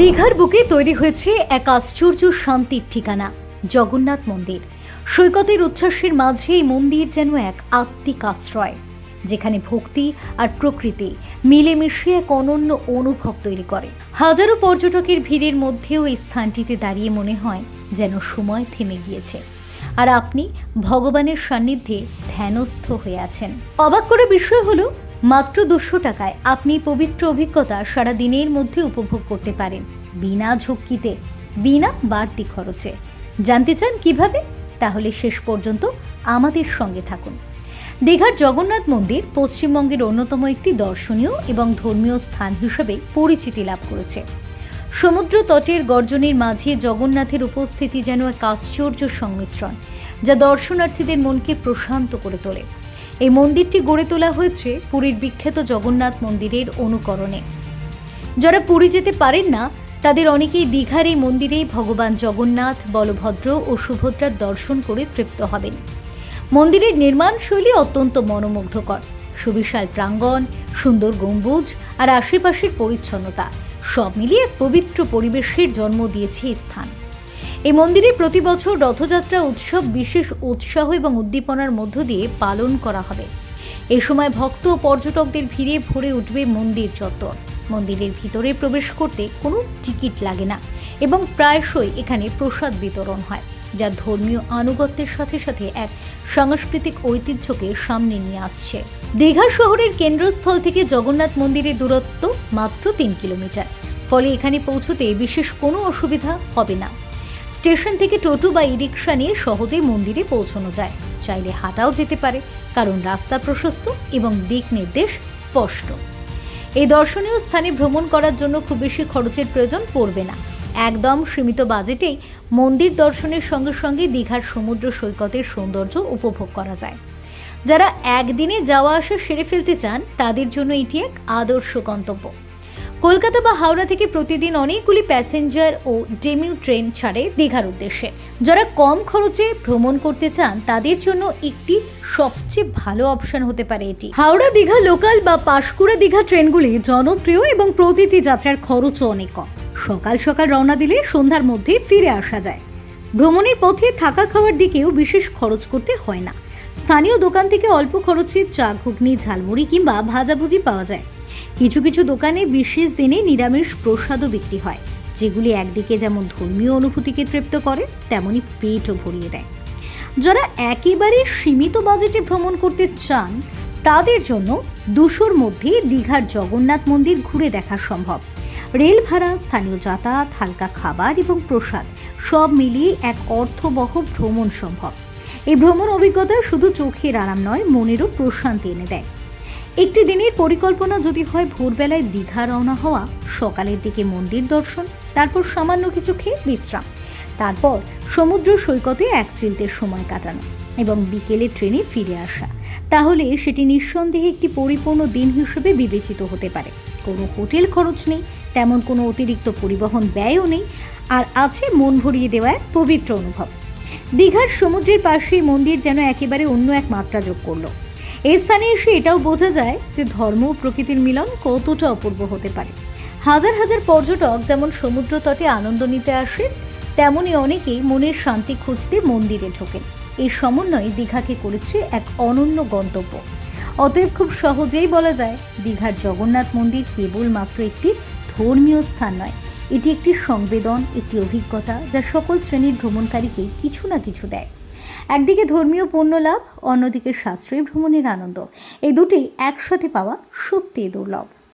দীঘার বুকে তৈরি হয়েছে এক আশ্চর্য শান্তির ঠিকানা, জগন্নাথ মন্দির। সৈকতের উচ্ছ্বাসের মাঝে এই মন্দির যেন এক আত্মিক আশ্রয়, যেখানে ভক্তি আর প্রকৃতি মিলেমিশে এক অনন্য অনুভব তৈরি করে। হাজারো পর্যটকের ভিড়ের মধ্যেও এই স্থানটিতে দাঁড়িয়ে মনে হয় যেন সময় থেমে গিয়েছে। আর আপনি ভগবানের সান্নিধ্যে ধ্যানস্থ হয়ে আছেন। অবাক করে বিষয় হলো মাত্র দুশো টাকায় আপনি পবিত্র অভিজ্ঞতা সারা দিনের মধ্যে উপভোগ করতে পারেন, বিনা ঝক্কিতে, বিনা বাড়তি খরচে। জানতে চান কীভাবে? তাহলে শেষ পর্যন্ত আমাদের সঙ্গে থাকুন। দীঘার জগন্নাথ মন্দির পশ্চিমবঙ্গের অন্যতম একটি দর্শনীয় এবং ধর্মীয় স্থান হিসেবে পরিচিতি লাভ করেছে। সমুদ্র তটের গর্জনের মাঝে জগন্নাথের উপস্থিতি যেন এক আশ্চর্য সংমিশ্রণ, যা দর্শনার্থীদের মনকে প্রশান্ত করে তোলে। এই মন্দিরটি গড়ে তোলা হয়েছে পুরীর বিখ্যাত জগন্নাথ মন্দিরের অনুকরণে। যারা পুরী যেতে পারেন না, তাদের অনেকেই দীঘার এই মন্দিরেই ভগবান জগন্নাথ, বলভদ্র ও সুভদ্রার দর্শন করে তৃপ্ত হবেন। মন্দিরের নির্মাণ শৈলী অত্যন্ত মনোমুগ্ধকর। সুবিশাল প্রাঙ্গণ, সুন্দর গম্বুজ আর আশেপাশের পরিচ্ছন্নতা সব মিলিয়ে পবিত্র পরিবেশের জন্ম দিয়েছে স্থান। এই মন্দিরে প্রতি বছর রথযাত্রা উৎসব বিশেষ উৎসাহ এবং উদ্দীপনার মধ্য দিয়ে পালন করা হবে। এই সময় ভক্ত ও পর্যটকদের ভিড়ে ভরে উঠবে মন্দির চত্বর। মন্দিরের ভিতরে প্রবেশ করতে কোনো টিকিট লাগে না এবং প্রায়শই এখানে প্রসাদ বিতরণ হয়, যা ধর্মীয় আনুগত্যের সাথে সাথে এক সাংস্কৃতিক ঐতিহ্যকে সামনে নিয়ে আসছে। দীঘা শহরের কেন্দ্রস্থল থেকে জগন্নাথ মন্দিরের দূরত্ব মাত্র তিন কিলোমিটার। ফলে এখানে পৌঁছতে বিশেষ কোনো অসুবিধা হবে না। স্টেশন থেকে টোটো বা ই রিক্সা নিয়ে সহজেই মন্দিরে পৌঁছানো যায়। চাইলে হাঁটাও যেতে পারে, কারণ রাস্তা প্রশস্ত এবং দিক নির্দেশ স্পষ্ট। এই দর্শনীয় স্থানে ভ্রমণ করার জন্য খুব বেশি খরচের প্রয়োজন পড়বে না। একদম সীমিত বাজেটেই মন্দির দর্শনের সঙ্গে সঙ্গে দীঘার সমুদ্র সৈকতের সৌন্দর্য উপভোগ করা যায়। যারা একদিনে যাওয়া আসা সেরে ফেলতে চান, তাদের জন্য এটি এক আদর্শ গন্তব্য। কলকাতা বা হাওড়া থেকে প্রতিদিন অনেকগুলি প্যাসেঞ্জার ও ডেমিউ ট্রেন ছাড়ে দীঘার উদ্দেশ্যে। যারা কম খরচে ভ্রমণ করতে চান, তাদের জন্য একটি সবচেয়ে ভালো অপশন হতে পারে এটি। হাওড়া দীঘা লোকাল বা পাশকুড়া দীঘা ট্রেনগুলি জনপ্রিয় এবং প্রতিটি যাত্রার খরচও অনেক কম। সকাল সকাল রওনা দিলে সন্ধ্যার মধ্যে ফিরে আসা যায়। ভ্রমণের পথে থাকা খাওয়ার দিকেও বিশেষ খরচ করতে হয় না। স্থানীয় দোকান থেকে অল্প খরচে চা, ঘুগনি, ঝালমুড়ি কিংবা ভাজাভুজি পাওয়া যায়। কিছু কিছু দোকানে বিশেষ দিনে নিরামিষ প্রসাদও বিক্রি হয়, যেগুলি একদিকে যেমন ধর্মীয় অনুভূতিকে তৃপ্ত করে, তেমনি পেটও ভরিয়ে দেয়। যারা একেবারে সীমিত বাজেটে ভ্রমণ করতে চান, তাদের জন্য দুশোর মধ্যে দীঘার জগন্নাথ মন্দির ঘুরে দেখা সম্ভব। রেল ভাড়া, স্থানীয় যাতায়াত, হালকা খাবার এবং প্রসাদ, সব মিলিয়ে এক অর্থবহ ভ্রমণ সম্ভব। এই ভ্রমণ অভিজ্ঞতা শুধু চোখের আরাম নয়, মনেরও প্রশান্তি এনে দেয়। একটি দিনের পরিকল্পনা যদি হয় ভোরবেলায় দীঘা রওনা হওয়া, সকালের দিকে মন্দির দর্শন, তারপর সামান্য কিছু খেয়ে বিশ্রাম, তারপর সমুদ্র সৈকতে এক সময় কাটানো এবং বিকেলে ট্রেনে ফিরে আসা, তাহলে সেটি নিঃসন্দেহে একটি পরিপূর্ণ দিন হিসেবে বিবেচিত হতে পারে। কোনো হোটেল খরচ নেই, তেমন কোনো অতিরিক্ত পরিবহন ব্যয়ও নেই, আর আছে মন ভরিয়ে দেওয়া এক পবিত্র অনুভব। দীঘার সমুদ্রের পাশে এই মন্দির যেন একেবারে অন্য এক মাত্রা যোগ করল। এই স্থানে এসে এটাও বোঝা যায় যে ধর্ম ও প্রকৃতির মিলন কতটা অপূর্ব হতে পারে। হাজার হাজার পর্যটক যেমন সমুদ্র তটে আনন্দ নিতে আসে তেমনই অনেকেই মনের শান্তি খুঁজতে মন্দিরে ঢোকেন। এই সমন্বয় দীঘাকে করেছে এক অনন্য গন্তব্য। অতএব খুব সহজেই বলা যায়, দীঘার জগন্নাথ মন্দির কেবলমাত্র একটি ধর্মীয় স্থান নয়। এটি একটি সংবেদন, একটি অভিজ্ঞতা যা সকল শ্রেণির ভ্রমণকারীকে কিছু না কিছু দেয়। একদিকে ধর্মীয় পণ্য লাভ অন্যদিকে শাস্ত্রীয় ভ্রমণের আনন্দ। এই দুটি একসাথে পাওয়া সত্যিই দুর্লভ।